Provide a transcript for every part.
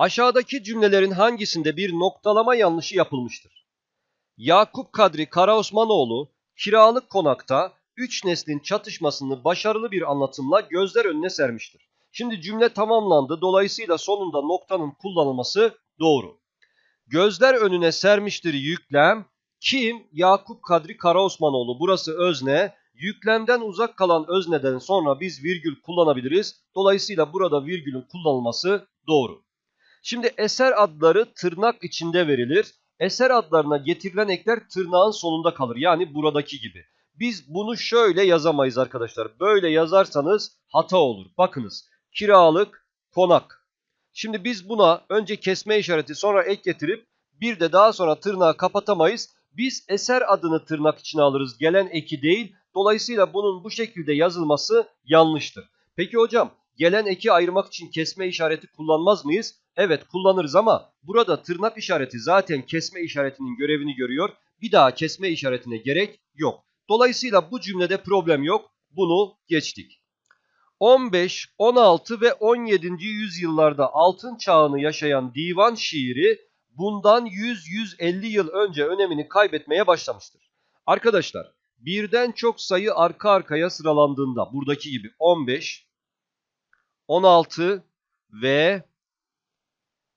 Aşağıdaki cümlelerin hangisinde bir noktalama yanlışı yapılmıştır? Yakup Kadri Karaosmanoğlu kiralık konakta üç neslin çatışmasını başarılı bir anlatımla gözler önüne sermiştir. Şimdi cümle tamamlandı. Dolayısıyla sonunda noktanın kullanılması doğru. Gözler önüne sermiştir yüklem. Kim? Yakup Kadri Karaosmanoğlu. Burası özne. Yüklemden uzak kalan özneden sonra biz virgül kullanabiliriz. Dolayısıyla burada virgülün kullanılması doğru. Şimdi eser adları tırnak içinde verilir. Eser adlarına getirilen ekler tırnağın sonunda kalır. Yani buradaki gibi. Biz bunu şöyle yazamayız arkadaşlar. Böyle yazarsanız hata olur. Bakınız. Kiralık, konak. Şimdi biz buna önce kesme işareti sonra ek getirip bir de daha sonra tırnağı kapatamayız. Biz eser adını tırnak içine alırız. Gelen eki değil. Dolayısıyla bunun bu şekilde yazılması yanlıştır. Peki hocam gelen eki ayırmak için kesme işareti kullanmaz mıyız? Evet kullanırız ama burada tırnak işareti zaten kesme işaretinin görevini görüyor. Bir daha kesme işaretine gerek yok. Dolayısıyla bu cümlede problem yok. Bunu geçtik. 15, 16 ve 17. yüzyıllarda altın çağını yaşayan divan şiiri bundan 100-150 yıl önce önemini kaybetmeye başlamıştır. Arkadaşlar birden çok sayı arka arkaya sıralandığında buradaki gibi 15, 16 ve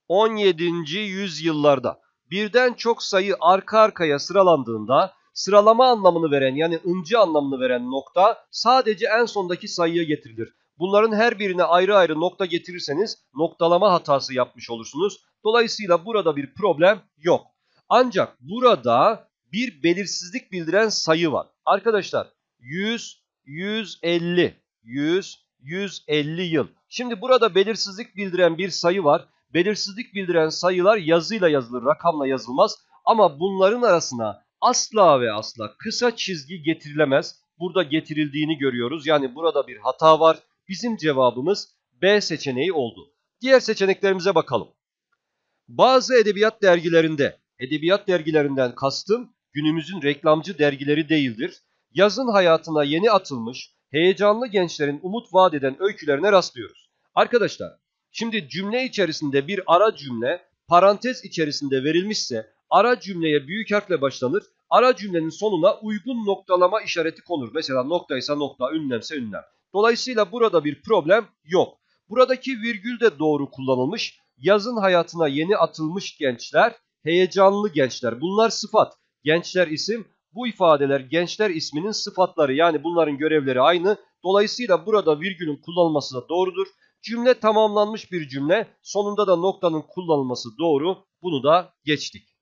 17. yüzyıllarda birden çok sayı arka arkaya sıralandığında sıralama anlamını veren yani ıncı anlamını veren nokta sadece en sondaki sayıya getirilir. Bunların her birine ayrı ayrı nokta getirirseniz noktalama hatası yapmış olursunuz. Dolayısıyla burada bir problem yok. Ancak burada bir belirsizlik bildiren sayı var. Arkadaşlar 100, 150, 100, 150 yıl. Şimdi burada belirsizlik bildiren bir sayı var. Belirsizlik bildiren sayılar yazıyla yazılır, rakamla yazılmaz. Ama bunların arasına asla ve asla kısa çizgi getirilemez. Burada getirildiğini görüyoruz. Yani burada bir hata var. Bizim cevabımız B seçeneği oldu. Diğer seçeneklerimize bakalım. Bazı edebiyat dergilerinde, edebiyat dergilerinden kastım günümüzün reklamcı dergileri değildir. Yazın hayatına yeni atılmış, heyecanlı gençlerin umut vaat eden öykülerine rastlıyoruz. Arkadaşlar, şimdi cümle içerisinde bir ara cümle parantez içerisinde verilmişse ara cümleye büyük harfle başlanır. Ara cümlenin sonuna uygun noktalama işareti konur. Mesela noktaysa nokta, ünlemse ünlem. Dolayısıyla burada bir problem yok. Buradaki virgül de doğru kullanılmış. Yazın hayatına yeni atılmış gençler, heyecanlı gençler. Bunlar sıfat. Gençler isim. Bu ifadeler gençler isminin sıfatları. Yani bunların görevleri aynı. Dolayısıyla burada virgülün kullanılması da doğrudur. Cümle tamamlanmış bir cümle. Sonunda da noktanın kullanılması doğru. Bunu da geçtik.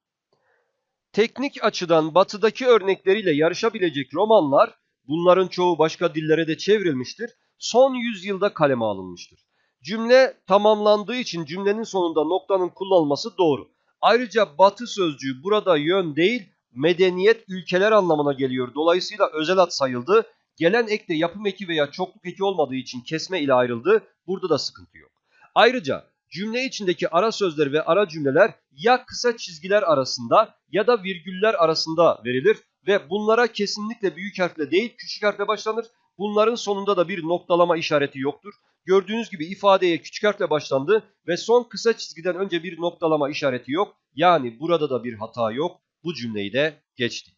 Teknik açıdan batıdaki örnekleriyle yarışabilecek romanlar, bunların çoğu başka dillere de çevrilmiştir, son yüzyılda kaleme alınmıştır. Cümle tamamlandığı için cümlenin sonunda noktanın kullanılması doğru. Ayrıca batı sözcüğü burada yön değil, medeniyet ülkeler anlamına geliyor. Dolayısıyla özel ad sayıldı. Gelen ek de yapım eki veya çokluk eki olmadığı için kesme ile ayrıldı. Burada da sıkıntı yok. Ayrıca cümle içindeki ara sözler ve ara cümleler ya kısa çizgiler arasında ya da virgüller arasında verilir ve bunlara kesinlikle büyük harfle değil küçük harfle başlanır. Bunların sonunda da bir noktalama işareti yoktur. Gördüğünüz gibi ifadeye küçük harfle başlandı ve son kısa çizgiden önce bir noktalama işareti yok. Yani burada da bir hata yok. Bu cümleyi de geçtik.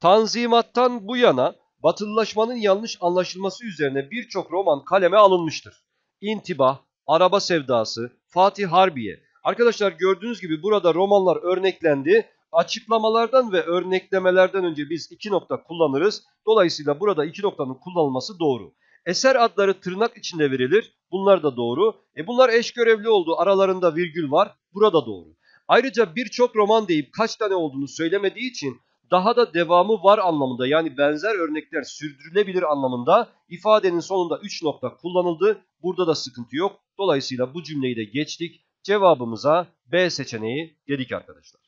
Tanzimattan bu yana batılılaşmanın yanlış anlaşılması üzerine birçok roman kaleme alınmıştır. İntibah, Araba Sevdası, Fatih Harbiye. Arkadaşlar gördüğünüz gibi burada romanlar örneklendi. Açıklamalardan ve örneklemelerden önce biz iki nokta kullanırız. Dolayısıyla burada iki noktanın kullanılması doğru. Eser adları tırnak içinde verilir. Bunlar da doğru. E bunlar eş görevli oldu. Aralarında virgül var. Burada doğru. Ayrıca birçok roman deyip kaç tane olduğunu söylemediği için daha da devamı var anlamında yani benzer örnekler sürdürülebilir anlamında ifadenin sonunda 3 nokta kullanıldı. Burada da sıkıntı yok. Dolayısıyla bu cümleyi de geçtik. Cevabımıza B seçeneği dedik arkadaşlar.